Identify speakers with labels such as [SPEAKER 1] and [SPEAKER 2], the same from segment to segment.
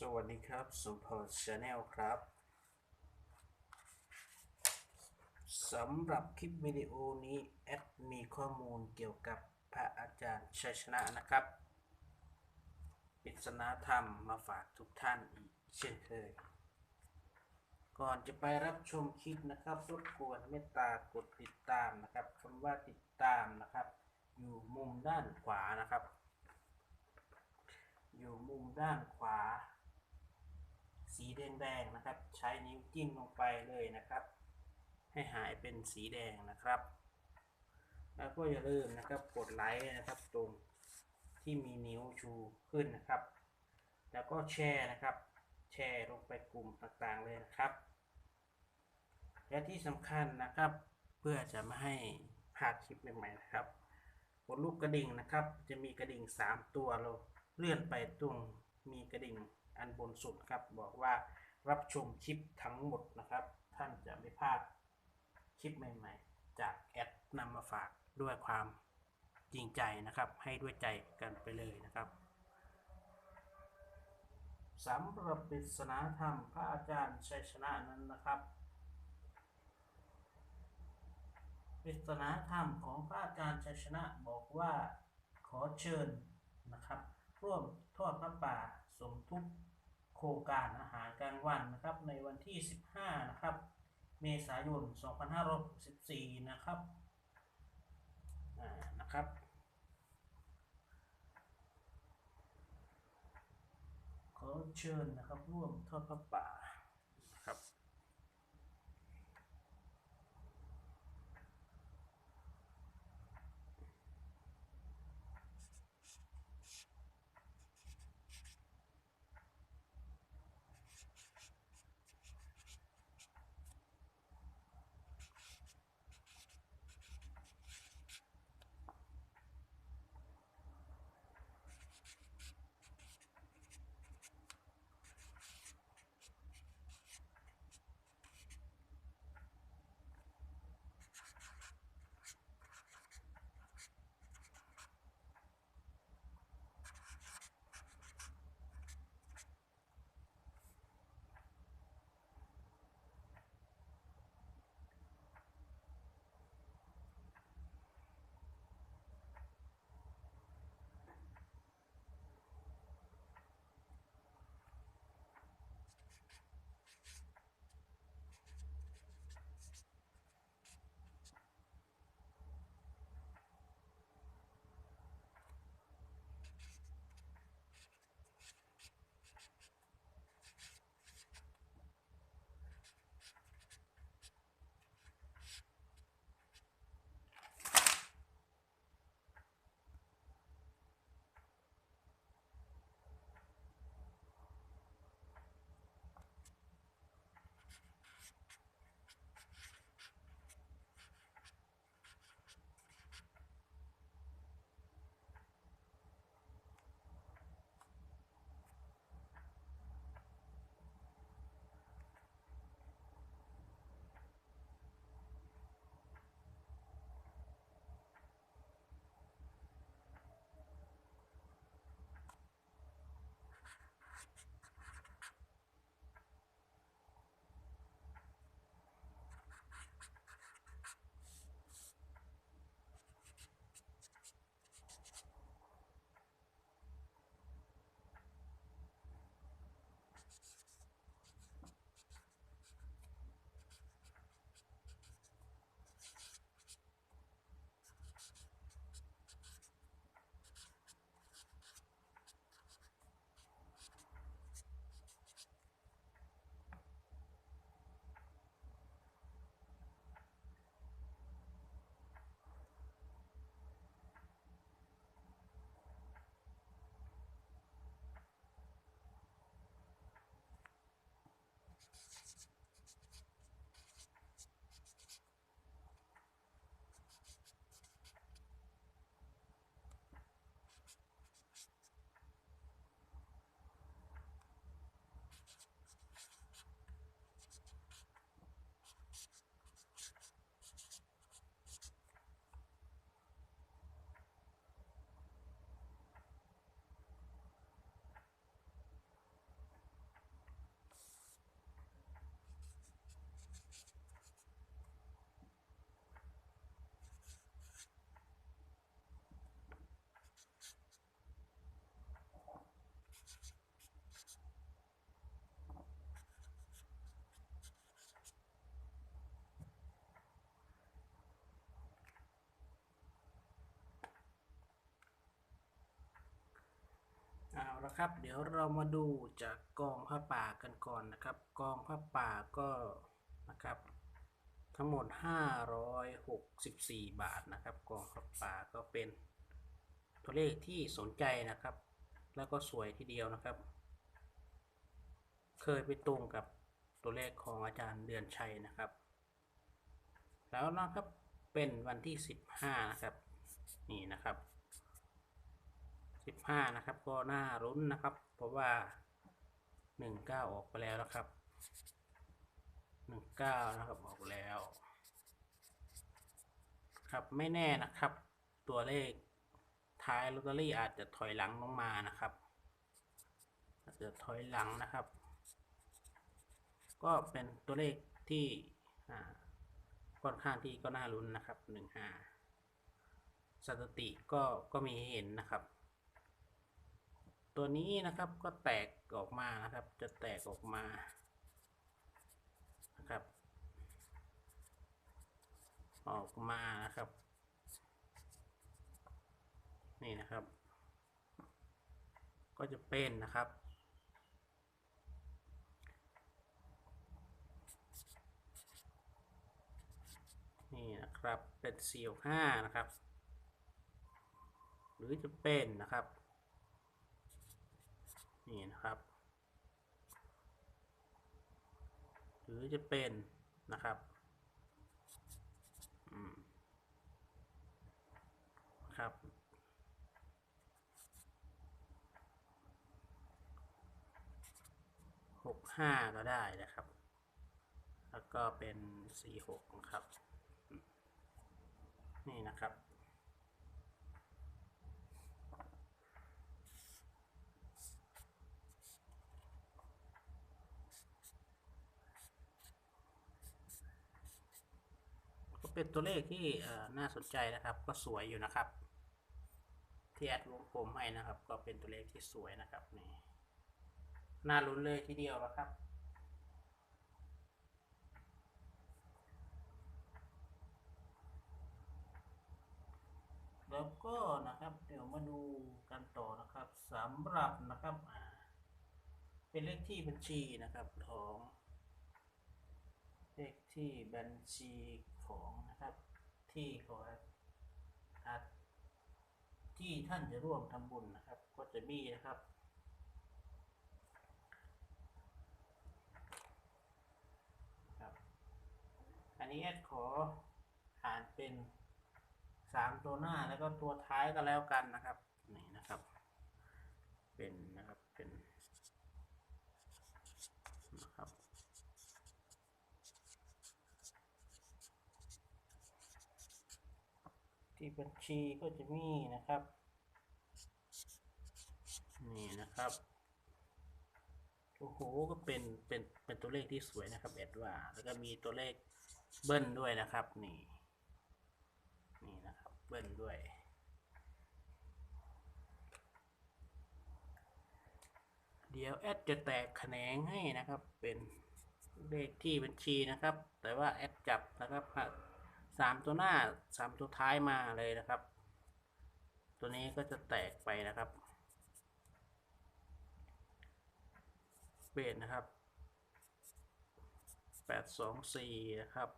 [SPEAKER 1] สวัสดีครับสุพจน์ชาแนลครับสำหรับคลิปวิดีโอนี้แอดมีข้อมูลเกี่ยวกับพระอาจารย์ชัยชนะนะครับปริศนาธรรมมาฝากทุกท่านอีกเช่นเคย ก่อนจะไปรับชมคลิปนะครับรบกวนเมตตากดติดตามนะครับคำว่าติดตามนะครับ อยู่มุมด้านขวานะครับ อยู่มุมด้านขวา สีแดงๆนะครับ ใช้นิ้วจิ้มลงไปเลยนะครับ ให้หายเป็นสีแดงนะครับ แล้วก็อย่าลืมนะครับกดไลค์นะครับตรงที่มีนิ้วชูขึ้นนะครับ แล้วก็แชร์นะครับ แชร์ลงไปกลุ่มต่างๆเลยนะครับ และที่สำคัญนะครับ เพื่อจะไม่ให้พลาดคลิปใหม่ๆนะครับกดลูกกระดิ่งนะครับ จะมีกระดิ่ง 3 ตัวเราเลื่อนไปตรงมีกระดิ่ง อันบนสุดครับบอกว่ารับชมคลิปทั้งหมดนะครับ ท่านจะไม่พลาดคลิปใหม่ๆ จากแอดนำมาฝากด้วยความจริงใจนะครับ ให้ด้วยใจกันไปเลยนะครับสำหรับปริศนาธรรมพระอาจารย์ชัยชนะนั้นนะครับปริศนาธรรมของพระอาจารย์ชัยชนะบอกว่าขอเชิญนะครับ ร่วมทอดพระป่าสมทุก โครงการอาหารกลางวันนะครับในวันที่ 15 นะครับ เมษายน 2564 นะครับนะครับขอเชิญนะครับร่วมทอดพระป่า ละครับ เดี๋ยวเรามาดูจากกองผ้าป่ากันก่อนนะครับ กองผ้าป่าก็นะครับ ทั้งหมด 564 บาทนะครับ กองผ้าป่าก็เป็นตัวเลขที่สนใจนะครับ แล้วก็สวยทีเดียวนะครับ เคยไปตรงกับตัวเลขของอาจารย์เดือนชัยนะครับ แล้วนะครับเป็นวันที่ 15 นะครับ นี่นะครับ 15 นะครับ ก็น่ารุ้นนะครับ เพราะว่า 19 ออกไปแล้วนะครับ 19 นะครับออกแล้ว ครับไม่แน่นะครับ ตัวเลขท้ายลอตเตอรี่อาจจะถอยหลังลงมานะครับ อาจจะถอยหลังนะครับ ก็เป็นตัวเลขที่ค่อนข้างที่ก็น่าลุ้นนะครับหนึ่งห้าสถิติก็ก็มีให้เห็นนะครับ ตัวนี้นะครับก็แตกออกมานะครับ จะแตกออกมานะครับ ออกมานะครับ นี่นะครับ ก็จะเป็นนะครับนี่นะครับเป็นสี่ห้านะครับ หรือจะเป็นนะครับ นี่นะครับ หรือจะเป็นนะครับครับ หกห้าก็ได้นะครับ แล้วก็เป็นสี่หกนะครับ นี่นะครับ เป็นตัวเลขที่น่าสนใจนะครับ ก็สวยอยู่นะครับที่แอดวงกลมให้นะครับ ก็เป็นตัวเลขที่สวยนะครับนี่น่าลุ้นเลยทีเดียวนะครับแล้วก็นะครับเดี๋ยวมาดูกันต่อนะครับสำหรับนะครับเป็นเลขที่บัญชีนะครับของเลขที่บัญชี ของนะครับ ที่ขอที่ท่านจะร่วมทำบุญนะครับ ก็จะมีนะครับ ครับ อันนี้แอดขออ่านเป็นสามตัวหน้าแล้วก็ตัวท้ายก็แล้วกันนะครับ นี่นะครับ เป็นนะครับ ที่บัญชีก็จะมีนะครับ นี่นะครับโอ้โหก็เป็นเป็นเป็นตัวเลขที่สวยนะครับแอดว่า แล้วก็มีตัวเลขเบิ้ลด้วยนะครับ นี่ นี่นะครับ เบิ้ลด้วย เดี๋ยวแอดจะแตกแขนงให้นะครับ เป็นเลขที่บัญชีนะครับ แต่ว่าแอดจับนะครับ สามตัวหน้าสามตัวท้ายมาเลยนะครับ ตัวนี้ก็จะแตกไปนะครับเปลี่ยนนะครับแปดสองสี่นะครับ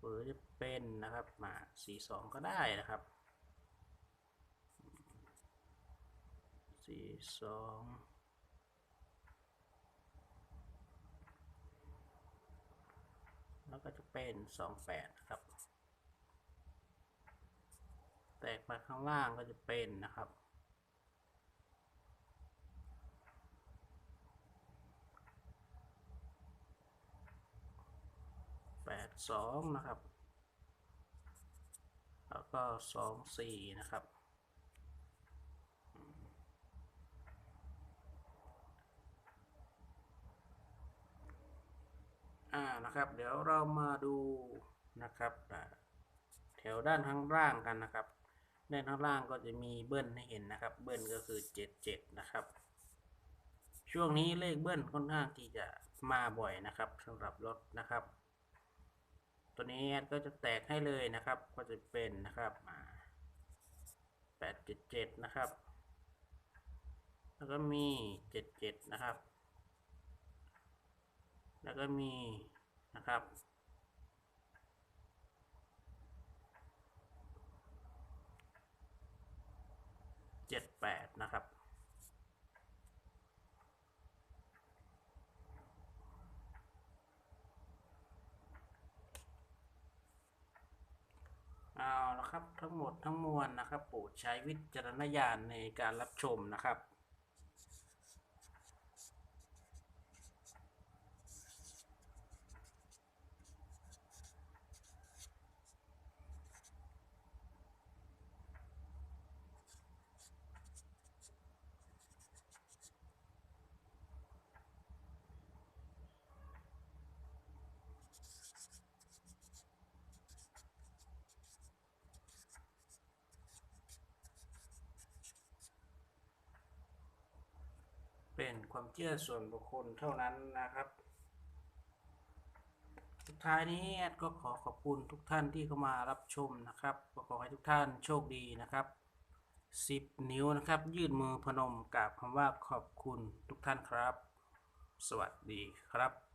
[SPEAKER 1] หรือจะเป็นนะครับมาสี่สองก็ได้นะครับสี่สองแล้วก็จะ เป็นสองแปดครับ แตกมาข้างล่างก็จะเป็นนะครับแปดสองนะครับ แล้วก็สองสี่นะครับ อ่านะครับ เดี๋ยวเรามาดูนะครับแถวด้านข้างล่างกันนะครับด้านข้างล่างก็จะมีเบิ้ลให้เห็นนะครับ เบิ้ลก็คือเจ็ดเจ็ดนะครับ ช่วงนี้เลขเบิ้ลค่อนข้างที่จะมาบ่อยนะครับสำหรับรถนะครับ ตัวนี้ก็จะแตกให้เลยนะครับ ก็จะเป็นนะครับแปดเจ็ดเจ็ดนะครับ แล้วก็มีเจ็ดเจ็ดนะครับ แล้วก็มีนะครับ เจ็ดแปดนะครับ เอาละครับทั้งหมดทั้งมวลนะครับ โปรดใช้วิจารณญาณในการรับชมนะครับ เป็นความเชื่อส่วนบุคคลเท่านั้นนะครับ สุดท้ายนี้แอดก็ขอขอบคุณทุกท่านที่เข้ามารับชมนะครับก็ขอให้ทุกท่านโชคดีนะครับ 10 นิ้วนะครับ ยื่นมือพนมกราบคำว่าขอบคุณทุกท่านครับ สวัสดีครับ